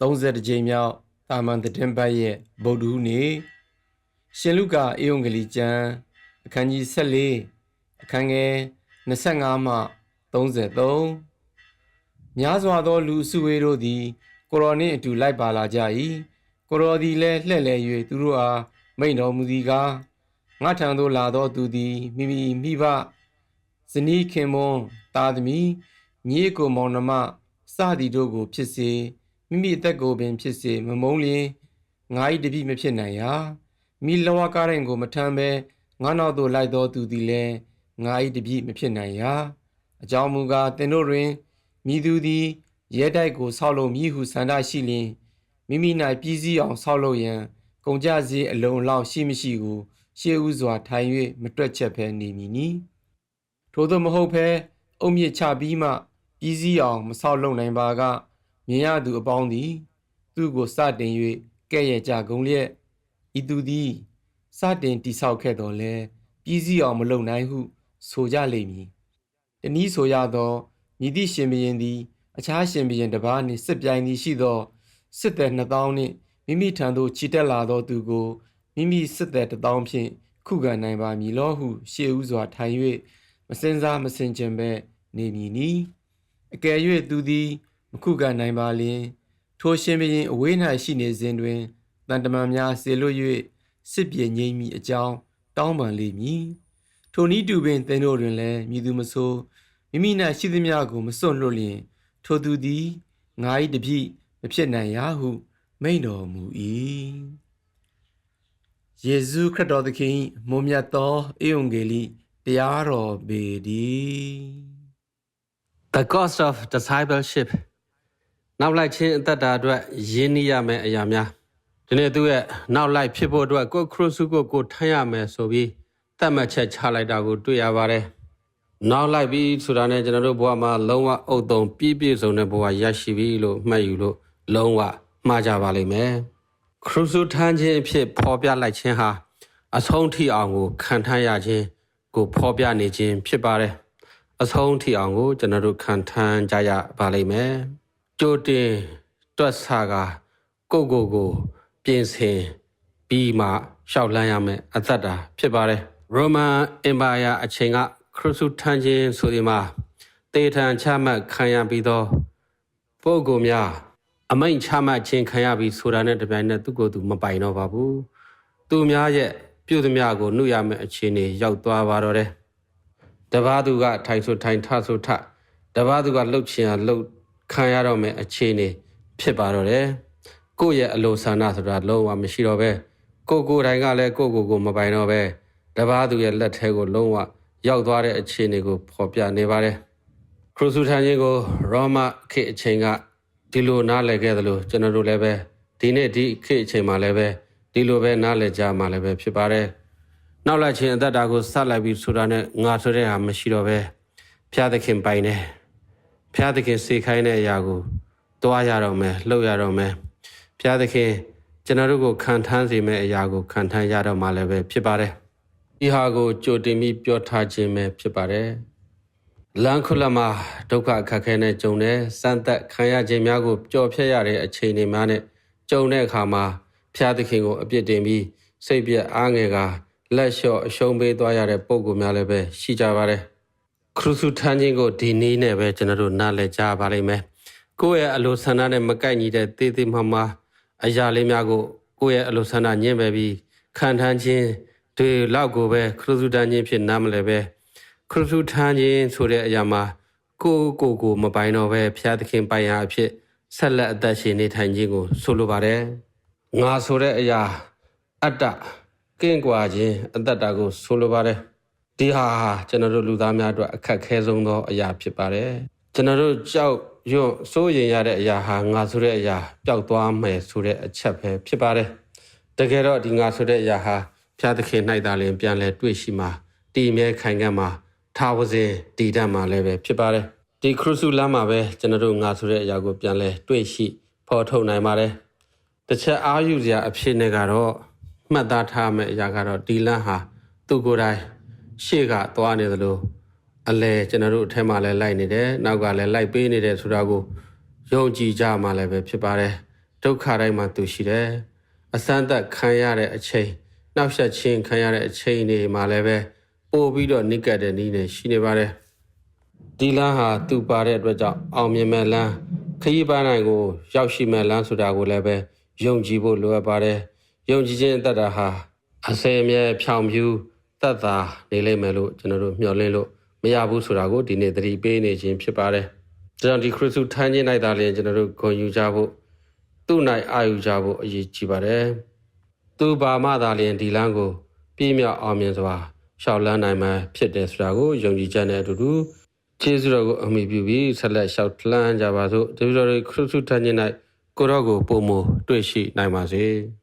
32ကြိမ်မြောက်တာမန်သတင်းပတ်ရဲ့ဗုဒ္ဓဟူးနေ့ရှင်လုကာအေယုံဂလိကျမ်းအခန်းကြီး14အခန်းငယ်25မှ33များစွာသောလူအစုဝေးတို့သည် ကိုရောနှင့်အတူလိုက်ပါလာကြ၏ကိုရောသည်လည်းလှည့်လည်၍သူတို့အားမိန့်တော်မူသည်ကားငါထံသို့လာသောသူသည်မိမိမိဘဇနီးခင်မွန်းသားသမီးညီအစ်ကိုမောင်နှမစသည်တို့ကိုဖြစ်စေ မိမိအသက်ကိုပင်ဖြစ်စေမမုန်းလျင်ငါ၏တပည့်မဖြစ်နိုင်ရာမိလဝကားရင်ကိုမထမ်းဘဲငါနောက်သို့လိုက်သောသူသည်လည်းငါ၏တပည့်မဖြစ်နိုင်ရာအကြောင်းမူကားသင်တို့တွင်မိသူသည်ရဲတိုက်ကိုဆောက်လုပ်မည်ဟုဆန္ဒရှိလျင်မိမိ၌ပြည်စည်းအောင်ဆောက်လုပ်ရန်ကုန်ကြစည်အလုံးလောက်ရှိမရှိကိုရှေးဥစွာထိုင်၍မတွက်ချက်ဘဲနေမည်နီထို့သောမဟုတ်ဘဲအုံမြင့်ချပြီးမှပြည်စည်းအောင်မဆောက်လုပ်နိုင်ပါက မြင်ရသူအပေါင်းသည် သူ့ကိုစတင်၍ကဲ့ရဲ့ကြကုန်လျက်ဤသူသည် စတင်တိဆောက်ခဲ့တော်လဲပြည်စည်းအောင်မလုပ်နိုင်ဟု ဆိုကြလိမ့်မည်တနည်းဆိုရသောမြည်သည့်ရှင်ဘရင်သည် အခြားရှင်ဘရင်တစ်ပါးနှင့်စစ်ပြိုင်သည်ရှိသောစစ်သည်နှစ်သောင်းနှင့်မိမိထံသို့ချီတက်လာသောသူကိုမိမိစစ်သည်တစ်သောင်းဖြင့်ခုခံနိုင်ပါမည်လောဟု ရှေးဥစွာထိုင်၍မစင်စားမစင်ကြင်ပဲနေမည်နီအကယ်၍သူသည် မခုခံနိုင်ပါလျင်ထိုရှင်ဘရင်အဝေး၌ရှိနေစဉ်တွင်တန်တမန်များဆေလွတ်၍စစ်ပြေငြိမ်းမိအကြောင်းတောင်းပန်လိမ့်မည်ထိုနည်းတူပင်သင်တို့တွင်လည်းမြည်သူမဆိုမိမိ၌ရှိသမျှကိုမစွန့်လွတ်လျင် ထိုသူသည်ငါ၏တပည့်မဖြစ်နိုင်ရာဟု မိန့်တော်မူ၏ယေရှုခရစ်တော်သခင်၏မွန်မြတ်သောဧဝံဂေလိတရားတော်ပေတည်း The cost of discipleship နောက်လိုက်ခြင်းအသက်တာအတွက်ရင်းနှီးရမယ့်အရာများဒီနေ့သူရဲ့နောက်လိုက်ဖြစ်ဖို့အတွက်ကိုယ်ခရုစုကိုကိုယ်ထမ်းရမယ်ဆိုပြီးသတ်မှတ်ချက်ချလိုက်တာကိုတွေ့ရပါတယ်နောက်လိုက်ပြီးဆိုတာနဲ့ကျွန်တော်တို့ဘဝမှာလုံးဝအုတ်တုံပြည့်ပြည့်စုံတဲ့ဘဝရရှိပြီလို့မှတ်ယူလို့လုံးဝမှားကြပါလိမ့်မယ်ခရုစုထမ်းခြင်းအဖြစ်ဖော်ပြလိုက်ခြင်းဟာအဆုံးထိအောင်ကိုခံထမ်းရခြင်းကိုဖော်ပြနေခြင်းဖြစ်ပါတယ်အဆုံးထိအောင်ကိုကျွန်တော်တို့ခံထမ်းကြရပါလိမ့်မယ် ကြိုတင်တွက်ဆကကိုကိုကိုပြင်ဆင်ပြီးမှရှောက်လန်းရမယ်အသက်တာဖြစ်ပါတယ်ရိုမန်အင်ပါယာအချိန်ကခရစ်စုထမ်းခြင်းဆိုဒီမှာတေထံချမှတ်ခံရပြီးသောပုဂ္ဂိုလ်များအမိန်ချမှတ်ခြင်းခံရပြီးဆိုတာနဲ့တပြိုင်နက်သူကိုယ်သူမပိုင်တော့ပါဘူးသူများရဲ့ပြုသမျှကိုနှုတ်ရမယ့်အခြေအနေရောက်သွားပါတော့တယ်တပားသူကထိုင်ဆိုထိုင်ထဆိုထတပားသူကလှုပ်ချင်ရလှုပ် ခံရတော့မယ့်အခြေအနေဖြစ်ပါတော့တယ်ကိုယ့်ရဲ့အလိုဆန္ဒဆိုတာလုံးဝမရှိတော့ပဲကိုကိုယ်တိုင်ကလည်းကိုကိုကိုမပိုင်တော့ပဲတပားသူရဲ့လက်ထဲကိုလုံးဝရောက်သွားတဲ့အခြေအနေကိုဖော်ပြနေပါတယ်ခရူဆူထန်ချင်းကိုရောမခေတ်အချိန်ကဒီလိုနားလည်ခဲ့သလိုကျွန်တော်တို့လည်းပဲဒီနေ့ဒီခေတ်အချိန်မှာလည်းပဲဒီလိုပဲနားလည်ကြမှာလည်းပဲဖြစ်ပါတယ်နောက်လိုက်ခြင်းအသက်တာကိုဆက်လိုက်ပြီးဆိုတာနဲ့ငါဆိုတဲ့ဟာမရှိတော့ပဲဖျားသခင်ပိုင်တယ် ဖျားသခင်စေခိုင်းတဲ့အရာကိုတွားရတော့မယ်လှုပ်ရတော့မယ်ဖျားသခင်ကျွန်တော်တို့ကိုခံထမ်းစေမယ့်အရာကိုခံထမ်းရတော့မှလည်းပဲဖြစ်ပါတယ်ဒီဟာကိုကြိုတင်ပြီးပြောထားခြင်းပဲဖြစ်ပါတယ်လန်ခုလမှာဒုက္ခအခက်ခဲနဲ့ကြုံတဲ့စမ်းသက်ခံရခြင်းများကိုကြော်ဖြတ်ရတဲ့အခြေအနေများနဲ့ကြုံတဲ့အခါမှာဖျားသခင်ကိုအပြစ်တင်ပြီးစိတ်ပြက်အားငယ်ကလက်လျှော့အရှုံးပေးသွားရတဲ့ပုံကူများလည်းပဲရှိကြပါတယ် ခရုစုထမ်းခြင်းကိုဒီနည်းနဲ့ပဲကျွန်တော်တို့နားလည်ကြပါလိမ့်မယ်ကိုယ့်ရဲ့အလိုဆန္ဒနဲ့မကိုက်ညီတဲ့တေးသေးမှမှအရာလေးများကိုကိုယ့်ရဲ့အလိုဆန္ဒညှင်းပယ်ပြီးခံထမ်းခြင်းဒီလောက်ကိုပဲခရုစုထမ်းခြင်းဖြစ်နားမလဲပဲခရစ်တုထမ်းခြင်းဆိုတဲ့အရာမှာကိုယ်ကိုယ်ကိုမပိုင်တော့ပဲဘုရားသခင်ပိုင်ရာအဖြစ်ဆက်လက်အသက်ရှင်နေထိုင်ခြင်းကိုဆိုလိုပါတယ်။ငါဆိုတဲ့အရာအတ္တကင်းကွာခြင်းအသက်တာကိုဆိုလိုပါတယ်။ ဒီဟာကျွန်တော်တို့လူသားများအတွက်အခက်ခဲဆုံးသောအရာဖြစ်ပါတယ်။ကျွန်တော်တို့ကြောက်ရွံ့စိုးရင်ရတဲ့အရာဟာငါဆိုတဲ့အရာပျောက်သွားမယ်ဆိုတဲ့အချက်ပဲဖြစ်ပါတယ်။တကယ်တော့ဒီငါဆိုတဲ့အရာဟာဘုရားသခင်၌သာလျှင်ပြန်လဲတွေ့ရှိမှာတည်မြဲခိုင်ခံ့မှာထာဝစဉ်တည်တတ်မှာလည်းပဲဖြစ်ပါတယ်ဒီခရုစုလမ်းမှာပဲကျွန်တော်တို့ငါဆိုတဲ့အရာကိုပြန်လဲတွေ့ရှိဖော်ထုတ်နိုင်ပါတယ်တစ်ချက်အားယူစရာအဖြစ်နဲ့ကတော့မှတ်သားထားမယ့်အရာကတော့ဒီလမ်းဟာသူကိုယ်တိုင် ရှေ့ကသွားနေသလိုအလဲကျွန်တော်တို့အထက်မှာလည်းလိုက်နေတယ်နောက်ကလည်းလိုက်ပေးနေတယ်ဆိုတာကိုယုံကြည်ကြမှာလည်းပဲဖြစ်ပါတယ်ဒုက္ခတိုင်းမှာသူရှိတယ်အစမ်းသက်ခံရတဲ့အချိန်နှောက်ယှက်ခြင်းခံရတဲ့အချိန်တွေမှာလည်းပဲပို့ပြီးတော့နိကတ်တဲ့နည်းနဲ့ရှိနေပါတယ်ဒီလမ်းဟာသူပါတဲ့အတွက်ကြောင့်အောင်မြင်မဲ့လမ်းခရီးပန်းနိုင်ကို ရောက်ရှိမဲ့လမ်းဆိုတာကိုလည်းပဲယုံကြည်ဖို့လိုအပ်ပါတယ်ယုံကြည်ခြင်းအတ္တဟာအစင်အမြဲဖြောင်ဖြူ တတ်တာနေလိမ့်မယ်လို့ကျွန်တော်တို့မျှော်လင့်လို့မရဘူးဆိုတာကိုဒီနေ့သတိပေးနေခြင်းဖြစ်ပါတယ်ဒါကြောင့်ဒီခရစ်တုထမ်းခြင်းလိုက်တာလည်းကျွန်တော်တို့ဂုဏ်ယူကြဖို့သူ့နိုင်အာယူကြဖို့အရေးကြီးပါတယ်သူဘာမှသာလျှင်ဒီလမ်းကိုပြည့်မြောက်အောင်မြင်စွာရှောက်လန်းနိုင်မှာဖြစ်တယ်ဆိုတာကိုယုံကြည်ချက်နဲ့အတူတူကျေးဇူးတော်ကိုအမိပြုပြီးဆက်လက်ရှောက်လန်းကြပါစို့ဒီလိုတွေခရစ်တုထမ်းခြင်း၌ကိုရော့ကိုပုံမတွေ့ရှိနိုင်ပါစေ။